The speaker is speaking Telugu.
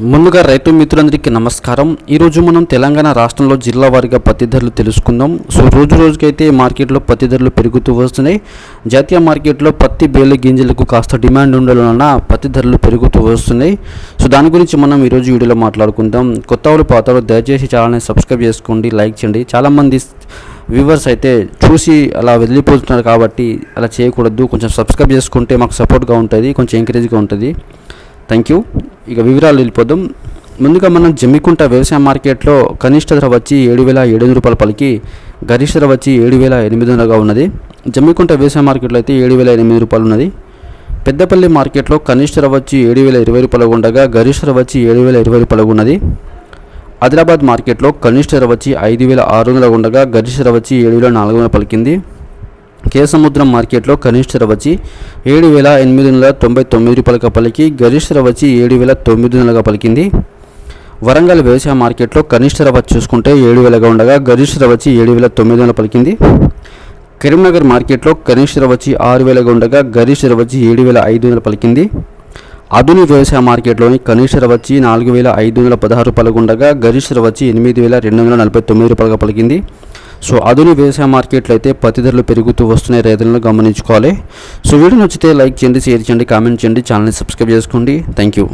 ముందుగా రైతు మిత్రులందరికీ నమస్కారం. ఈరోజు మనం తెలంగాణ రాష్ట్రంలో జిల్లా వారీగా పత్తి ధరలు తెలుసుకుందాం. సో రోజు రోజుకైతే మార్కెట్లో పత్తి ధరలు పెరుగుతూ వస్తున్నాయి. జాతీయ మార్కెట్లో పత్తి బేలి గింజలకు కాస్త డిమాండ్ ఉండడం వలన పత్తి ధరలు పెరుగుతూ వస్తున్నాయి. సో దాని గురించి మనం ఈరోజు వీడియోలో మాట్లాడుకుందాం. కొత్త వాళ్ళు పాత దయచేసి ఛానల్ని సబ్స్క్రైబ్ చేసుకోండి లైక్ చేయండి. చాలామంది వ్యూవర్స్ అయితే చూసి అలా వెళ్ళిపోతున్నారు కాబట్టి అలా చేయకూడదు. కొంచెం సబ్స్క్రైబ్ చేసుకుంటే మాకు సపోర్ట్గా ఉంటుంది కొంచెం ఎంకరేజ్గా ఉంటుంది. Thank you. ఇక వివరాలు వెళ్ళిపోదాం ముందుగా మనం జమ్మికుంట వ్యవసాయ మార్కెట్లో కనిష్ట ధర వచ్చి ఏడు వేల ఏడు వందల రూపాయల పలికి గరిష్ట ధర వచ్చి ఏడు వేల ఎనిమిది వందలుగా ఉన్నది. జమ్మికుంట వ్యవసాయ మార్కెట్లో అయితే ఏడు వేల ఎనిమిది రూపాయలు ఉన్నది. పెద్దపల్లి మార్కెట్లో కనిష్ట ధర వచ్చి ఏడు వేల ఇరవై రూపాయలు ఉండగా గరిష్ట ధర వచ్చి ఏడు వేల ఇరవై రూపాయలు ఉన్నది. ఆదిలాబాద్ మార్కెట్లో కనిష్ట ధర వచ్చి ఐదు వేల ఆరు వందల ఉండగా గరిష్ట ధర వచ్చి ఏడు వేల నాలుగు వందల పలికింది. కేసముద్రం మార్కెట్లో కనిష్ట ధర వచ్చి ఏడు వేల ఎనిమిది వందల తొంభై తొమ్మిది రూపాయలుగా పలికి గరిష్ట ధర వచ్చి ఏడు వేల తొమ్మిది వందలుగా పలికింది. వరంగల్ వ్యవసాయ మార్కెట్లో కనిష్ట ధర చూసుకుంటే ఏడు వేలగా ఉండగా గరిష్ట ధర వచ్చి ఏడు వేల తొమ్మిది వందల పలికింది. కరీంనగర్ మార్కెట్లో కనిష్ట ధర వచ్చి ఆరు వేలగా ఉండగా గరిష్ట ధర వచ్చి ఏడు వేల ఐదు వందల పలికింది. ఆధునిక వ్యవసాయ మార్కెట్లోని కనిష్ట ధర వచ్చి నాలుగు వేల ఐదు వందల పదహారు రూపాయలుగా ఉండగా గరిష్ట ధర వచ్చి ఎనిమిది వేల రెండు వందల నలభై తొమ్మిది రూపాయలుగా పలికింది. సో అదును వ్యవసాయ మార్కెట్లో అయితే పత్తి ధరలు పెరుగుతూ వస్తున్నాయి రైతులను గమనించుకోవాలి. సో వీడియో నచ్చితే లైక్ చేయండి షేర్ చేయండి కామెంట్ చేయండి ఛానల్ని సబ్స్క్రైబ్ చేసుకోండి. Thank you